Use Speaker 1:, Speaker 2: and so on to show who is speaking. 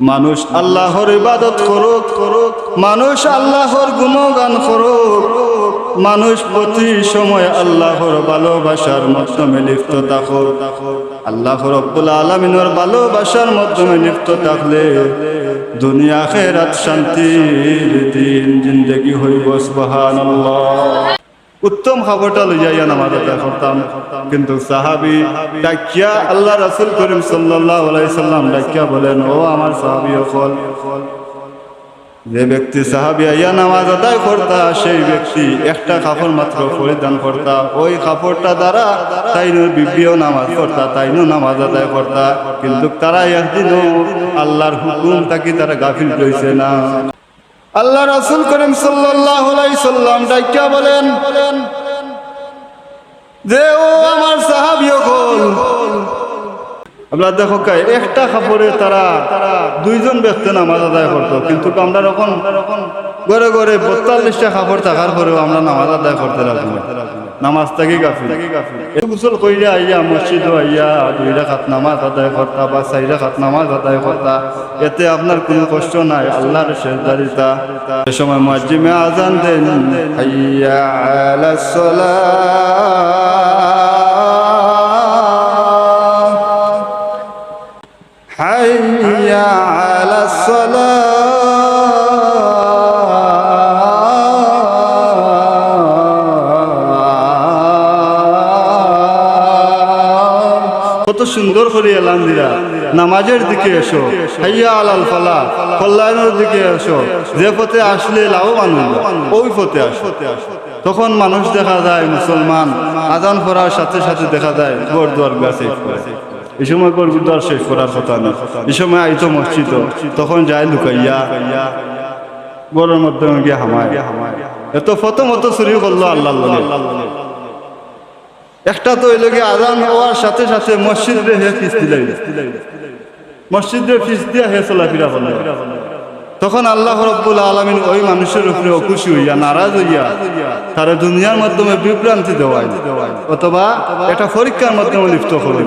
Speaker 1: মানুষ আল্লাহর ইবাদত করুক করুক মানুষ আল্লাহর গুণগান করুক, মানুষ প্রতি সময় আল্লাহর ভালোবাসার মাধ্যমে লিপ্ত থাকুক। আল্লাহ রব্বুল আলমিনের ভালোবাসার মাধ্যমে লিপ্ত থাকলে দুনিয়া খেরাত শান্তির দিন, জিন্দগি হইব সুবহান উত্তম খবরটা লইয়া নামাজ আদায় করতাম। কিন্তু সাহাবি ডাকিয়া আল্লাহ রাসুল করিম সাল্লাল্লাহু আলাইহি সাল্লাম ডাকিয়া বলেন, ও আমার সাহাবি অকল যে ব্যক্তি সাহাবি আইয়া নামাজ আদায় করতা, সেই ব্যক্তি একটা কাপড় মাত্র পরিধান করতা। ওই কাপড়টা দ্বারা তাইনো বিবিও নামাজ পড়তা, তাইনো নামাজ আদায় করতা। কিন্তু তারা একদিনও আল্লাহর হুকুম থাকি তারা গাফিল রয়েছে না। আল্লাহ রাসুল করিম সাল্লাম ডাকিয়া বলেন, যে ও আমার সাহাবী হল আমরা দেখো একটা খাপড়ে তারা দুইজন ব্যক্তি নামাজ আদায় করতো, কিন্তু আমরা যখন ঘরে ঘরে বত্তাল্লিশটা কাপড় থাকার পরেও আমরা নামাজ আদায় করতে লাগবো নামাজ থাকি গাফি গোসল কইরা আইয়া মসজিদ আইয়া দুই রাখাত নামাজ আদায় করতা বা চাই রাখাত নামাজ আদায় করতা এতে আপনার কোনো কষ্ট নাই আল্লাহর শেষদারিতা এ সময় মসজিদে আজান দেন হাইয়া আলাস সালাহ حي على الصلاة কত সুন্দর করে এলাম দিরা নামাজের দিকে এসো হাইয়া আলাল ফালা কল্যাণের দিকে এসো। যে পথে আসলে লাভবান হইবা, ওই পথে আসো। তখন মানুষ দেখা যায় মুসলমান আজান পড়ার সাথে সাথে দেখা যায় ঘর দুয়ার গাছে। এই সময় ঘর দুয়ার শেষ করার কথা না। এই সময় আইতো মসজিদ তখন যায় লুকাইয়া ঘরের মধ্যে গিয়ে হামায়। এত প্রথমত চুরি করল আল্লাহ একটা তো ওই আদান হওয়ার সাথে সাথে মসজিদে হে ফিস্তি লাগে মসজিদে ফিস দিয়া হে চলাফেরা করল তখন আল্লাহ রব্বুল আলমিন ওই মানুষের উপরে খুশি হইয়া, নারাজ হইয়া, তারা দুনিয়ার মাধ্যমে বিভ্রান্তি দেওয়ায়, অথবা এটা পরীক্ষার মাধ্যমে লিপ্ত করো